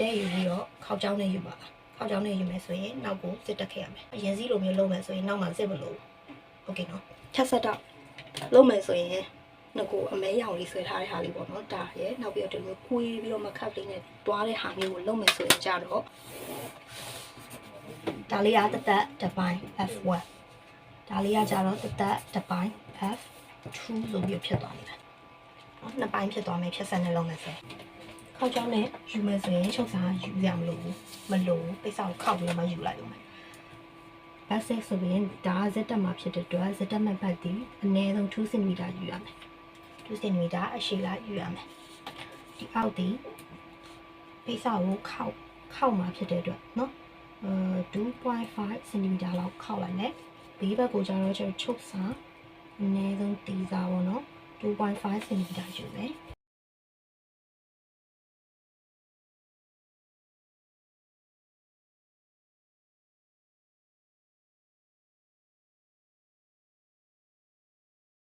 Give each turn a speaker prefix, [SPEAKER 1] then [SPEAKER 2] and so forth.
[SPEAKER 1] တဲ့ယူပြီးတော့ခောက်ချောင်းနဲ့ယူပါခောက်ချောင်းနဲ့ယူမယ်ဆိုရင်နောက်ကိုစစ်တက်ခဲ့ရမယ်အရင်စီလိုမျိုးလုံးမယ်ဆိုရင်နောက်မှစစ်မလို့โอเคနော်ချက်ဆက်တော့လုံးမယ်ဆိုရင်ငကိုအမဲရောင်လေးဆွဲထားတဲ့ဟာလေးပေါ့နော်ဒါရဲ့နောက်ပြီးတော့ဒီလိုကွေးပြီးတော့မခတ်လေးနဲ့တွားတဲ့ဟာမျိုးကိုလုံးမယ်ဆိုရင်ကြတော့ဒါလေးကတသက်တစ်ပိုင်း F1 ဒါလေးကကြတော့တသက်တစ်ပိုင်း F2 ဆိုပြီးဖြစ်သွားနေတာနော်နှစ်ပိုင်းဖြစ်သွားမယ်ဖြစ်ဆက်နဲ့လုံးမယ်ဆိုရ င်ခောက်ကြောင်းနဲ့ယူမယ်ဆိုရင်ချုပ်စားယူရမလို့ဘူးမလို့ပိတ်ဆောက်ခောက်ပြီးတော့မှယူလိုက်အောင်မယ် ဘတ်ဆက်ဆိုရင်ဒါဇက်တက်မှာဖြစ်တဲ့အတွက်ဇက်တက်မဲ့ဘတ်ဒီအနည်းဆုံး2 cm ယူရမယ်2 cm အရှည်လာယူရမယ်ဒီအောက်ဒီပိတ်ဆောက်ကိုခောက်ခောက်မှာဖြစ်တဲ့အတွက်เนาะအဲ2.5 cm လောက်ခောက်လိုက်မယ်ဘေးဘက်ကိုကျတော့ကျွန်တော်ချုပ်စာအနည်းဆုံးတီးစားပေါ့နော်2.5 cm ယူမယ်